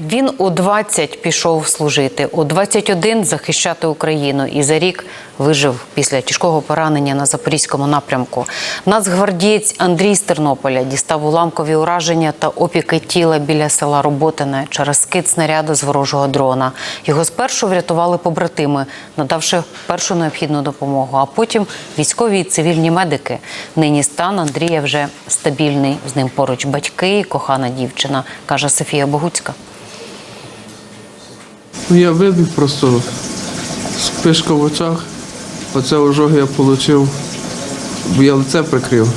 Він у 20 пішов служити, у 21 захищати Україну і за рік вижив після тяжкого поранення на запорізькому напрямку. Нацгвардієць Андрій з Тернополя дістав уламкові ураження та опіки тіла біля села Роботине через скид снаряду з ворожого дрона. Його спершу врятували побратими, надавши першу необхідну допомогу, а потім військові і цивільні медики. Нині стан Андрія вже стабільний. З ним поруч батьки і кохана дівчина, каже Софія Богуцька. Ну, я вибіг просто спишка в очах. Оце ожоги я отримав, бо я лице прикрив.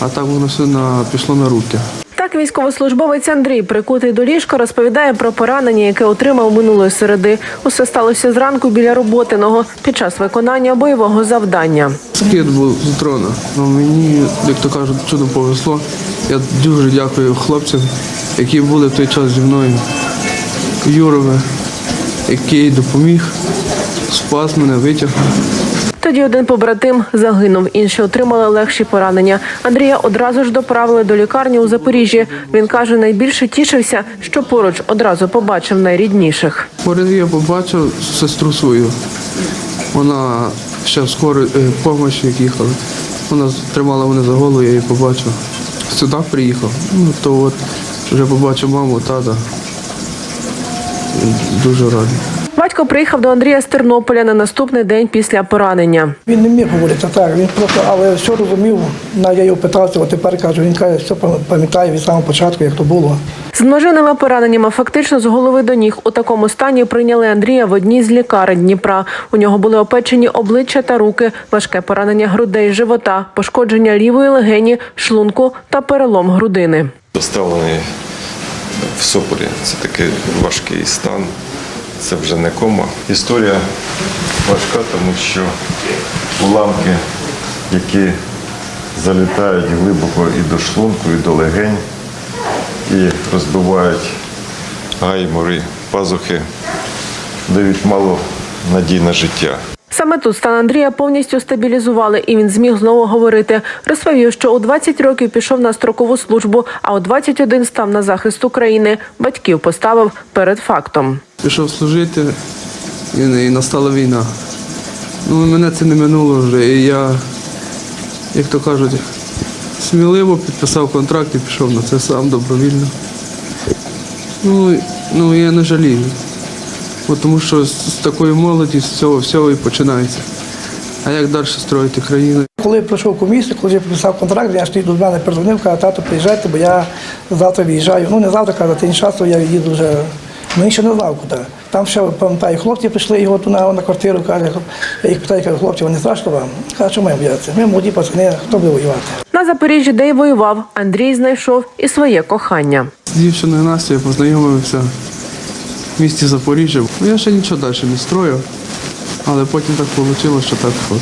А так воно все на, пішло на руки. Так, військовослужбовець Андрій, прикутий до ліжка, розповідає про поранення, яке отримав минулої середи. Усе сталося зранку біля роботиного під час виконання бойового завдання. Скид був з дрона. Ну, мені, як то кажуть, чудо повезло. Я дуже дякую хлопцям, які були в той час зі мною. Юрове, який допоміг, спас мене, витягнув. Тоді один побратим загинув, інші отримали легші поранення. Андрія одразу ж доправили до лікарні у Запоріжжі. Він каже, найбільше тішився, що поруч одразу побачив найрідніших. Поряд я побачив сестру свою. Вона ще в скорій е, помощі як їхала. Вона тримала мене за голову, я її побачив. Сюди приїхав. Ну, то от вже побачив маму, тата. Дуже радий. Батько приїхав до Андрія з Тернополя на наступний день після поранення. Він не міг говорити так, він просто, але все розумів. На я його питався, от тепер кажу, він каже, все пам'ятає від самого початку, як то було. З множинними пораненнями фактично з голови до ніг у такому стані прийняли Андрія в одній з лікарень Дніпра. У нього були опечені обличчя та руки, важке поранення грудей, живота, пошкодження лівої легені, шлунку та перелом грудини. Доставлений в Сопорі. Це такий важкий стан. Це вже не кома. Історія важка, тому що уламки, які залітають глибоко і до шлунку, і до легень, і розбивають гаймори, пазухи, дають мало надій на життя. Саме тут стан Андрія повністю стабілізували, і він зміг знову говорити. Розповів, що у 20 років пішов на строкову службу, а у 21 став на захист України. Батьків поставив перед фактом. Пішов служити і, настала війна. Ну, мене це не минуло вже. І я, як то кажуть, сміливо підписав контракт і пішов на це сам добровільно. Ну, ну я не жалію. Тому що з, з такої молоді з цього всього і починається. А як далі строїти країну? Коли я пройшов комісію, коли я підписав контракт, я ж тоді до мене перезвонив, каже, тато, приїжджайте, бо я завтра виїжджаю. Ну не завтра, каже, тим часу я їду вже. Мені ще не знав куди. Там ще пам'ятаю, хлопці прийшли його туди на квартиру, каже, я їх питаю, кажу, хлопці, вони страшно вам? Каже, що ми бояться? Ми молоді пацани, хто буде воювати? На Запоріжжі, де й воював, Андрій знайшов і своє кохання. З дівчиною Настю я познайомився в місті Запоріжжя. Ну, я ще нічого далі не строїв, але потім так вийшло, що так от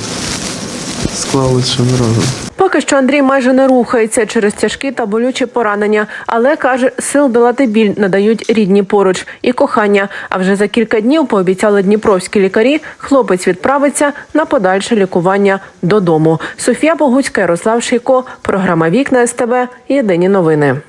склалось, що ми разом. Поки що Андрій майже не рухається через тяжкі та болючі поранення, але каже, сил долати біль надають рідні поруч і кохання. А вже за кілька днів пообіцяли дніпровські лікарі. Хлопець відправиться на подальше лікування додому. Софія Богуцька, Ярослав Шийко, програма Вікна СТБ. Єдині новини.